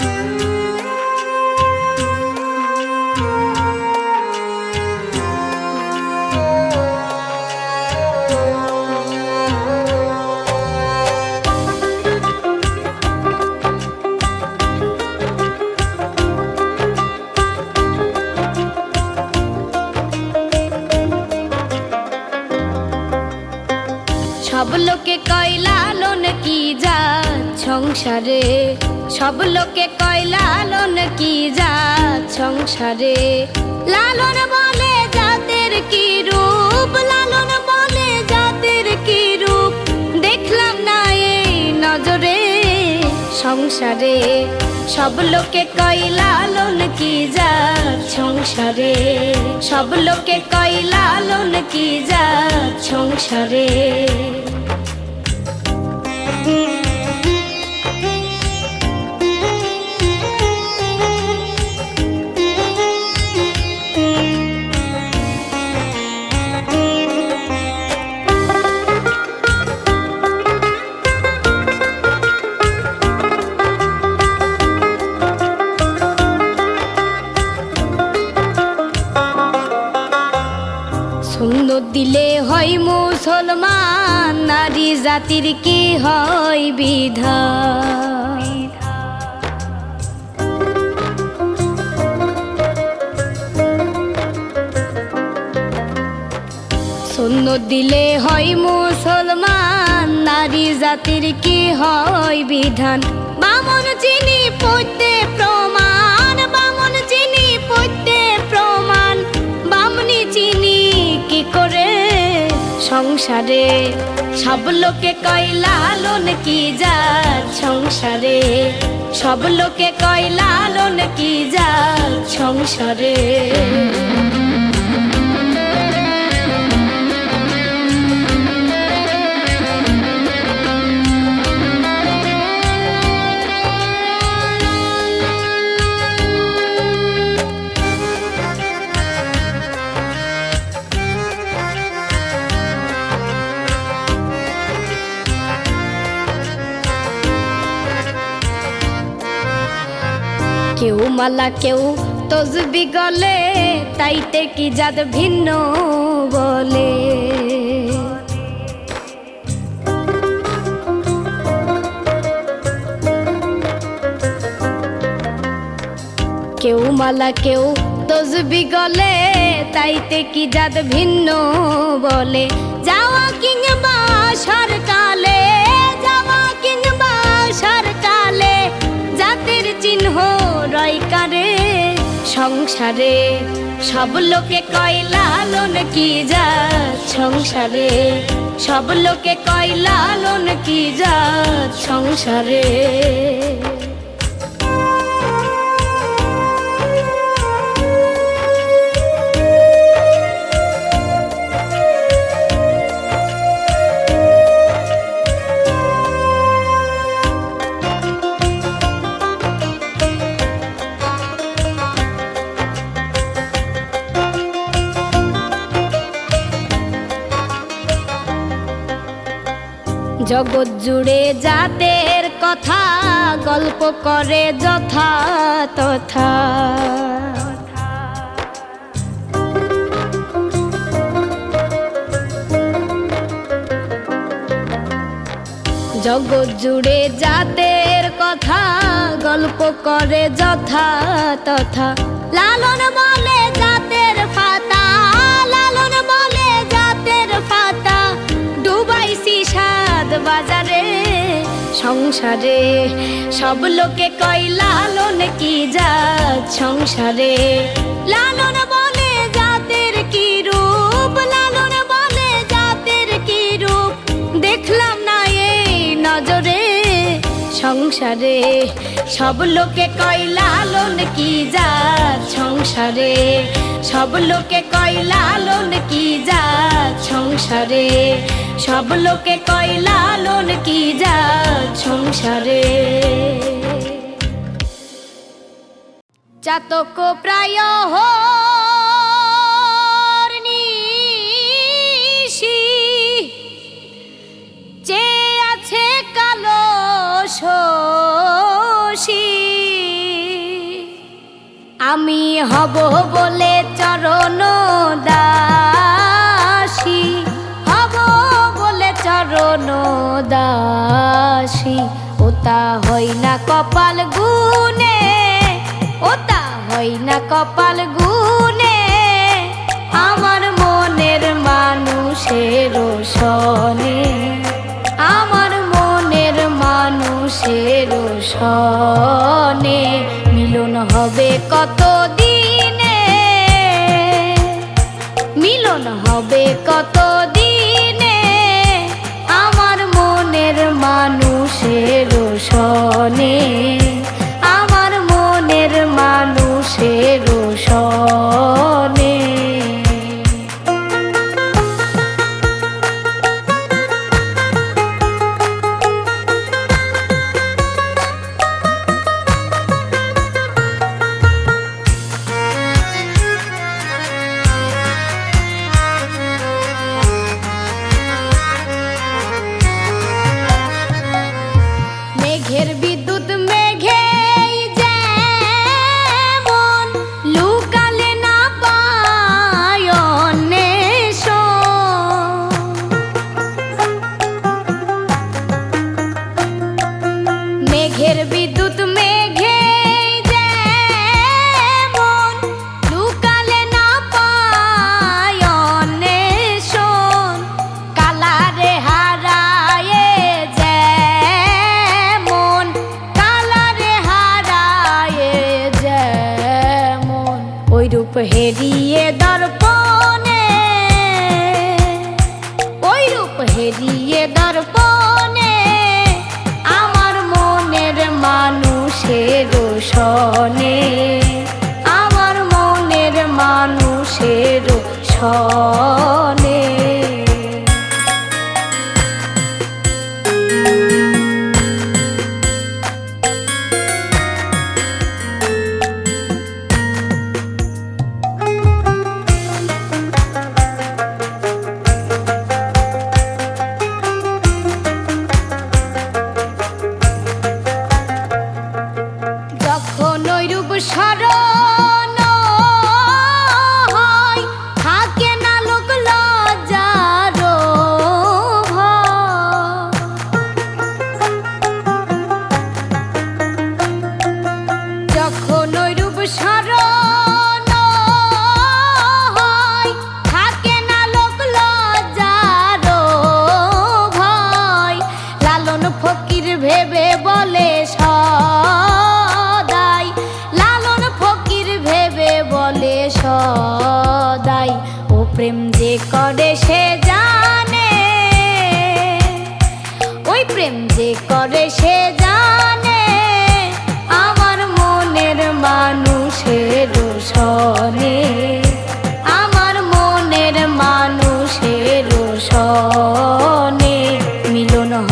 সব সংসারে লালন বলে জাতের কি রূপ? লালন বলে জাতের কি রূপ? দেখলাম না এই নজরে সংসারে। সব লোকে কয়, লালন কি যা সংসারে? সব লোকে কয়, লালন কি যা সংসারে? কি হয় বিধান সুন্দর দিলে হয় মুসলমান, নারী জাতির কি হয় বিধান? বামন চিনি পড়তে প্রমাণ সংসারে? সব লোকে কয়, লালন কি যার সংসারে? সব লোকে কয়, লালন কি যার সংসারে? মালা কেউ তসবি গলে, তাইতে কি জাত ভিন্ন বলে? কেউ মালা কেউ তসবি গলে, তাইতে কি জাত ভিন্ন বলে? যাওয়া কিংবা সরকালে, যাওয়া কিংবা সরকালে, জাতের চিহ্ন রয় কারে সংসারে। সব লোকে কয়, লালন কি যা সংসারে। সব লোকে কয়, লালন কি যা সংসারে। জগৎ জুড়ে জাতের কথা, গল্প করে যথা তথা। জগৎ জুড়ে জাতের কথা, গল্প করে যথা তথা। লালন বলে জাতের সাত বাজারে, সংসারে সব লোকে কয়, লালন কি যা সংসারে? লালন বলে জাতের কি রূপ? লালন বলে জাতের কি রূপ? দেখলাম না এই নজরে সংসারে সব লোকে কয়, লালন কি যা সংসারে? সব লোকে কয়, লালন কি যা সংসারে? সব লোকে কয়লা লোন কি যা সংসারে? চাতক প্রায় হ আছে কালো আমি হব বলে চরণ দা দাসী ওতা হই না কপাল গুনে ওতা হই না কপাল গুনে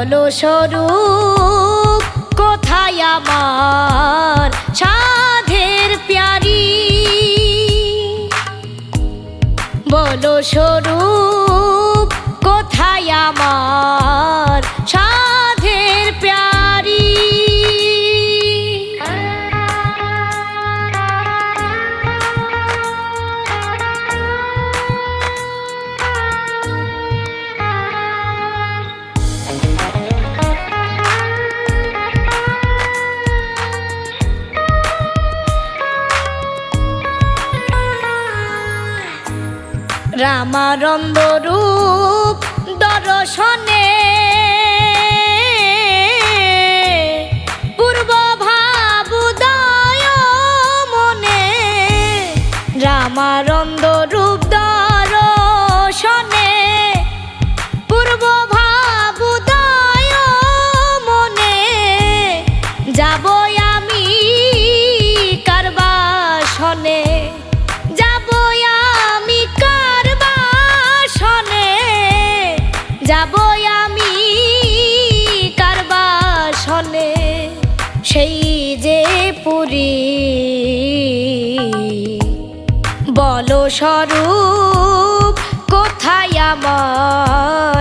ফলস্বরূপ কোথায় আমার সাধের প্যারি? বলস্বরূপ কোথায় আমার সাধ রামারন্দ রূপ দর্শনে বলো স্বরূপ কোথায় আমার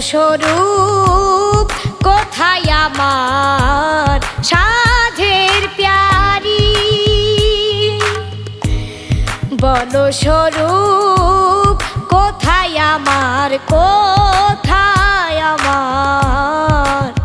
স্বরূপ কোথায় আমার সাধের প্যারি। বনস্বরূপ কোথায় আমার কোথায় আমার।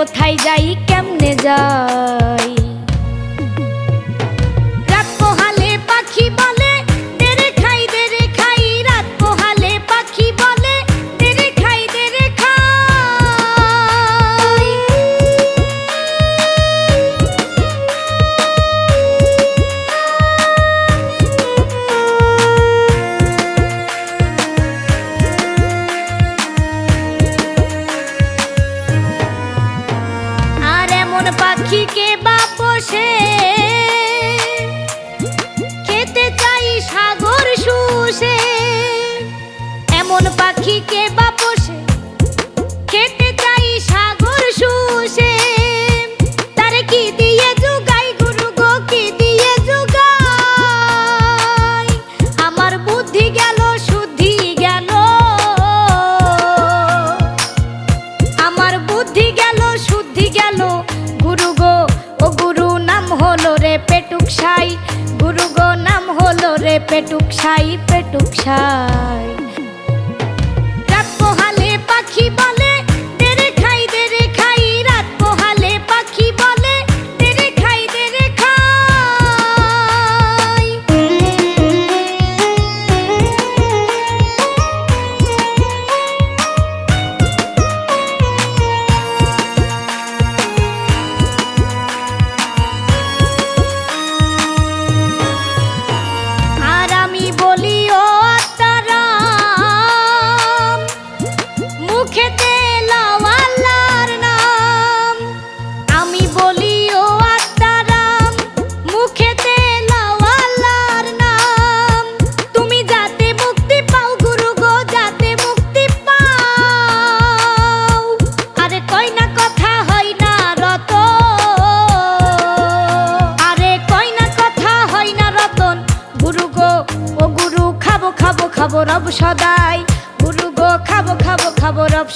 কোথায় যাই কেমনে যা বসে। খেতে চাই সাগর শুষে। এমন পাখিকে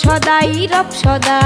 সদাই রব সদা।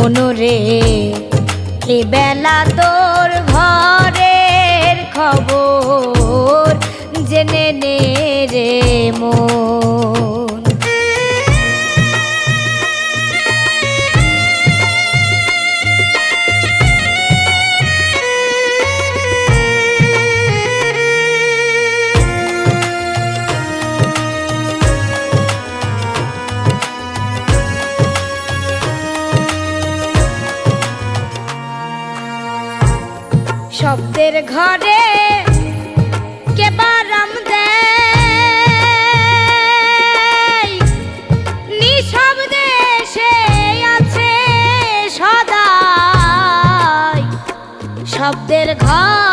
মনুরে এ বেলা তোর ঘরের খবর জেনে নে রে মো শব্দের ঘর।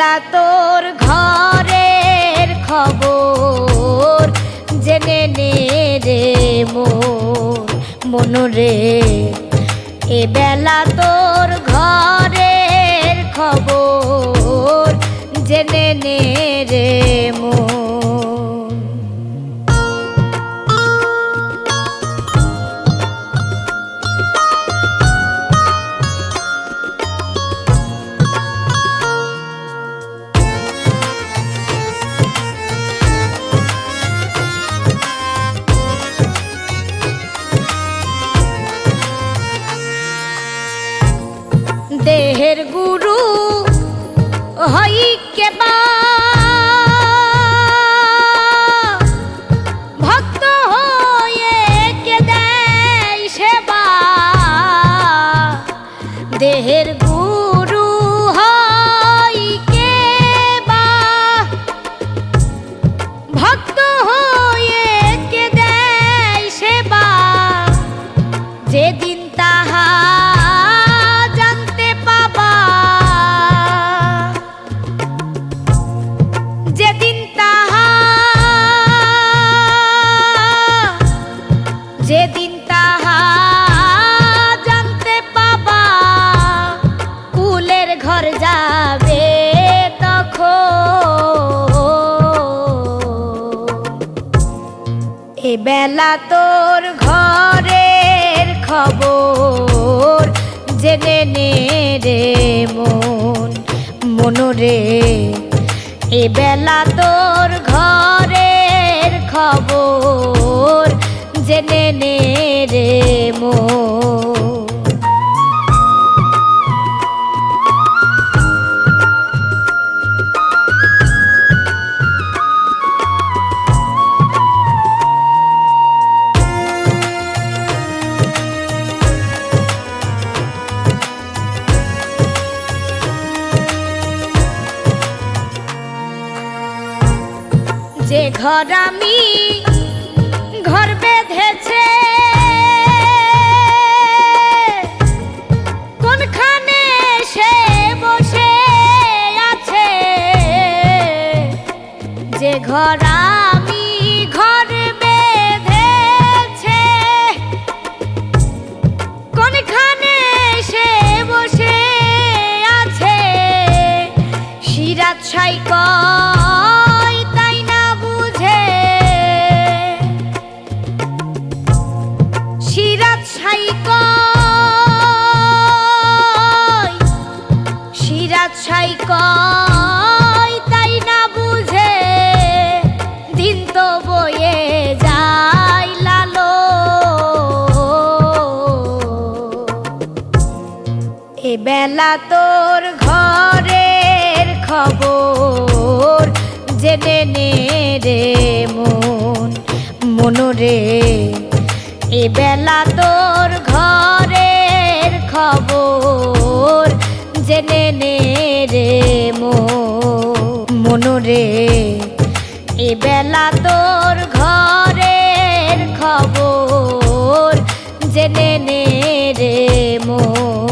বেলা তোর ঘরের খবর। জেনে নে রে মোর মনরে এ বেলা তোর ঘরের খবর। জেনে নে রে মোর এ বেলা তোর ঘরের খবর জেনে নে রে মন মনরে এ বেলা তোর ঘরের খবর জেনে নে রে মন। ঘর আমি এ বেলা তোর ঘরের খবর জেনে নে রে মন মনরে এ বেলা তোর ঘরের খবর জেনে নে রে মন মনরে এ বেলা তোর ঘরের খবর জেনে নে রে মন।